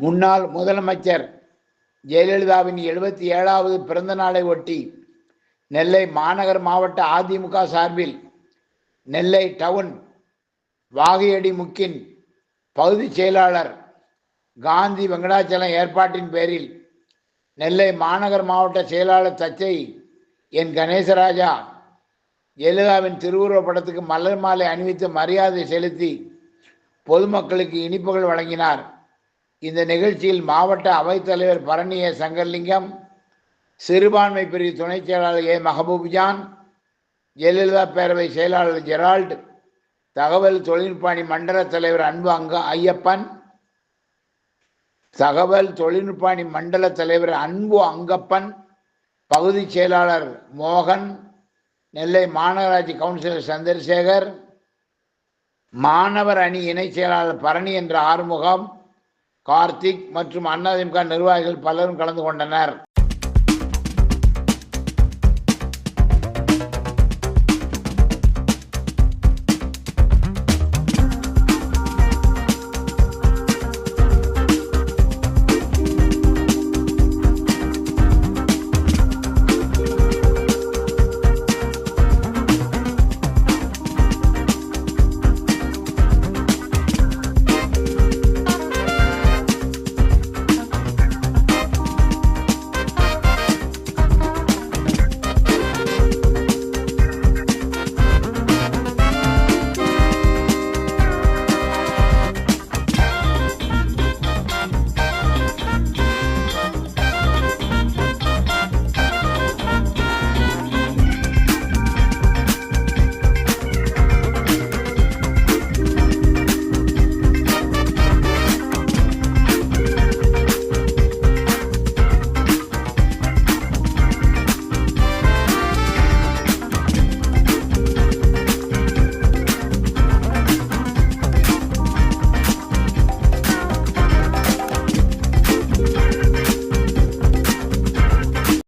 முன்னாள் முதலமைச்சர் ஜெயலலிதாவின் எழுபத்தி ஏழாவது பிறந்த நாளை ஒட்டி நெல்லை மாநகர் மாவட்ட அதிமுக சார்பில் நெல்லை டவுன் வாகையடி முக்கின் பகுதிச் செயலாளர் காந்தி வெங்கடாச்சலம் ஏற்பாட்டின் பேரில் நெல்லை மாநகர் மாவட்ட செயலாளர் தச்சை என் கணேசராஜா ஜெயலலிதாவின் திருவுருவப் படத்துக்கு மலர் மாலை அணிவித்து மரியாதை செலுத்தி பொதுமக்களுக்கு இனிப்புகள் வழங்கினார். இந்த நிகழ்ச்சியில் மாவட்ட அவைத்தலைவர் பரணி ஏ சங்கர்லிங்கம் சிறுபான்மை பிரிவு துணைச் செயலாளர் ஏ. மஹபூப்ஜான் ஜெயலலிதா பேரவை செயலாளர் ஜெரால்ட் தகவல் தொழில்நுட்பாணி மண்டல தலைவர் அன்பு அங்க ஐயப்பன் தகவல் தொழில்நுட்பாணி மண்டல தலைவர் அன்பு அங்கப்பன் பகுதி செயலாளர் மோகன் நெல்லை மாநகராட்சி கவுன்சிலர் சந்திரசேகர் மாணவர் அணி இணைச் செயலாளர் பரணி என்ற ஆறுமுகம் கார்த்திக் மற்றும் அதிமுக நிர்வாகிகள் பலரும் கலந்து கொண்டனர்.